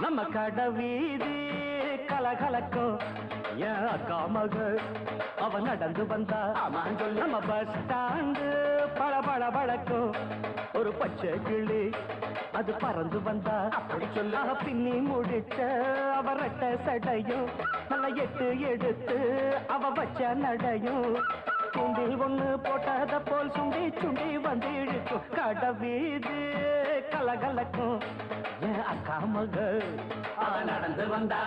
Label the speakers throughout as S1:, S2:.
S1: நம்ம கடை வீதி கலகலக்கும். என் அக்கா மக அவ நடந்து வந்தா. நம்ம பஸ் ஸ்டாண்டு பள பள பழக்கும் ஒரு பச்சை கிளி அது பறந்து வந்தா. அப்படி சொல்ல. பின்னி முடிச்ச அவ ரெட்ட சடையும். நல்ல எட்டு எடுத்து அவ வச்ச நடையும். தூண்டில் ஒண்ணு போட்டத போல் சுண்டி சுண்டி வந்து இழுக்கும் கடை வீதி கலகலக்கும். அக்கா மக அவ நடந்து வந்தா.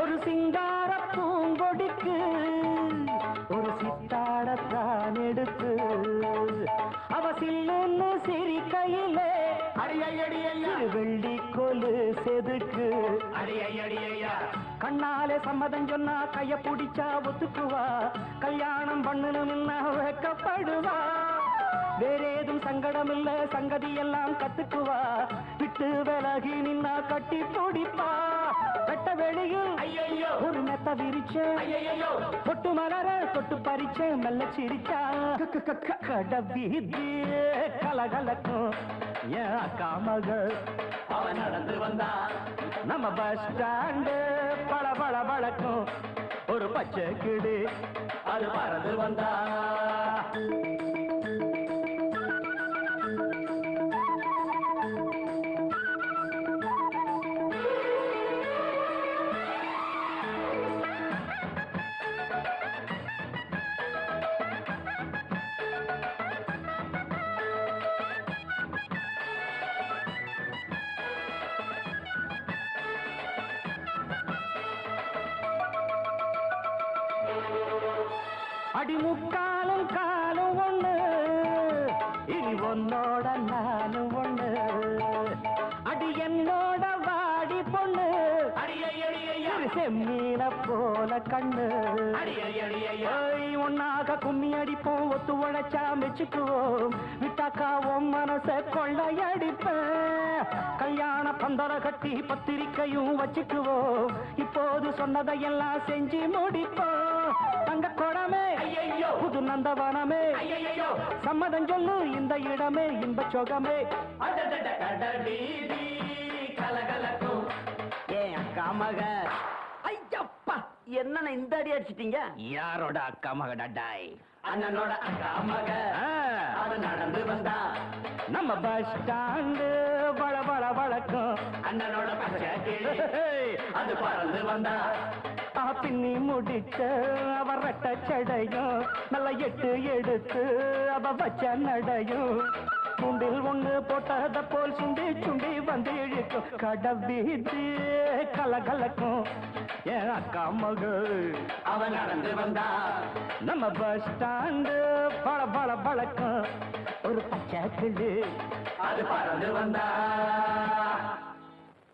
S1: ஒரு சிங்கார பூங்கொடிக்கு ஒரு சித்தாடத்தான் எடுத்து அவ சில்லுன்னு சிரிக்கையிலே வெள்ளி கொலு செதுக்கு. கண்ணாலே சம்மதம் சொன்னா கைய பிடிச்சா ஒத்துக்குவா. கல்யாணம் பண்ணணும்னா வைக்கப்படுவா. வேறேதும் சங்கடம் இல்ல சங்கதி எல்லாம் கத்துக்குவா. விட்டு விலகி நின்னா கட்டி பிடிப்பா. வெட்ட வெளியில். ஒரு மெத்த விரிச்ச. பொட்டு மலர தொட்டு பறிச்ச மெல்ல சிரிச்சா. கட வீதி கலகலக்கும். என் அக்கா மகள் அவ நடந்து வந்தா நம்ம பஸ் ஸ்டாண்டு பள பள பழக்கும் ஒரு பச்சை கிடு அது பறந்து வந்தா. அடி முக்காலும் காலும் ஒண்ணு. இனி உன்னோட நானும் ஒண்ணு. அடி என்னோட வாடி பொண்ணு. செம்மீன போல கண்ணு. ஒன்னாக கும்மி அடிப்போம் ஒத்து உழைச்சா மெச்சுக்குவோம். விட்டாக்கா உன் மனச கொள்ளையடிப்பேன் கல்யாண பந்தர கட்டி பத்திரிக்கையும் வச்சுக்குவோம். இப்போது சொன்னதையெல்லாம் செஞ்சு முடிப்போம். தங்க குடமே. புது நந்தவனமே. சம்மதம் சொல்லு இந்த இடமே இன்ப சொகமே. ஏன் அக்கா மக? ஐயப்பா என்ன இந்த அடி அடிச்சிட்டீங்க? யாரோட அக்கா மக டட்டாய்? அண்ணனோட அக்கா மக. நடந்து வந்தா. நம்ம பஸ் ஸ்டாண்டு வள வள வழக்கம் அண்ணனோட பச்சை அது பறந்து வந்தா. பின்னி முடிச்சு அவ ரெட்ட சடையும் நல்ல எட்டு எடுத்து அவ வச்ச நடையும். சுண்டில் ஒண்ணு போட்டத போல் சுண்டி சுண்டி வந்து இழுக்கும். கடவீதி கலகலக்கும். என் அக்கா மகள் அவ நடந்து வந்தா நம்ம பஸ் ஸ்டாண்டு பல பல பழக்கம் ஒரு பச்சை கிளி அது பறந்து வந்தா.